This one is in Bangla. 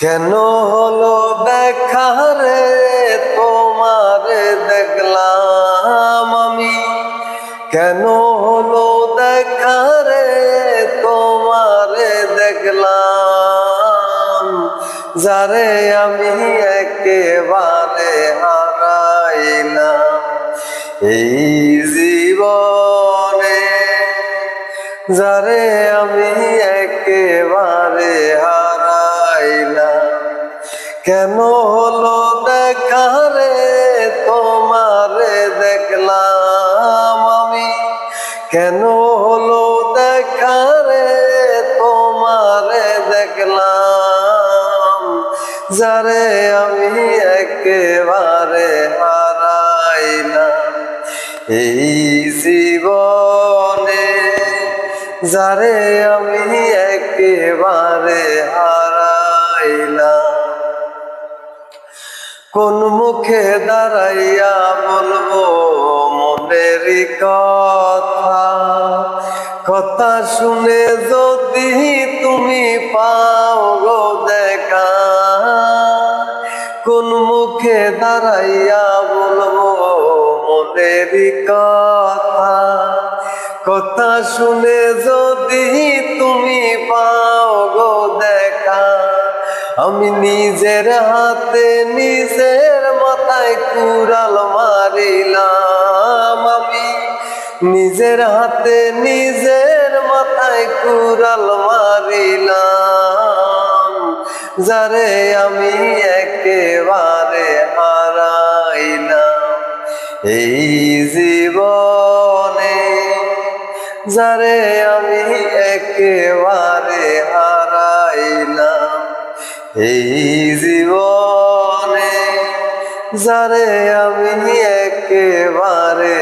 কেন হলো দেখা রে? তোমার দেখলাম আমি। কেন হলো দেখা রে? তোমার দেখলাম। যারে আমি একেবারে হারাইলাম। এই জীবনে যারে আমি একেবারে কেন হলো দেখা রে তোমারে দেখলাম আমি? কেন হলো দেখা রে তোমারে দেখলাম? যারে আমি একেবারে হারাইলাম। এই জীবনে যারে আমি কোন মুখে দাঁড়াইয়া বলব মনের কথা? কথা শুনে যদি তুমি পাও গো দেখা, কোন মুখে দাঁড়াইয়া বলব মনের কথা? কথা শুনে যদি তুমি পাও আমি নিজের হাতে নিজের মাথায় কুড়াল মারিলাম। আমি নিজের হাতে নিজের মাথায় কুড়াল মারিলাম। যারে আমি একেবারে হারাইলাম এই জীবনে। যারে আমি একেবারে হারাইলাম। এই জীবনে যারে আমি একেবারে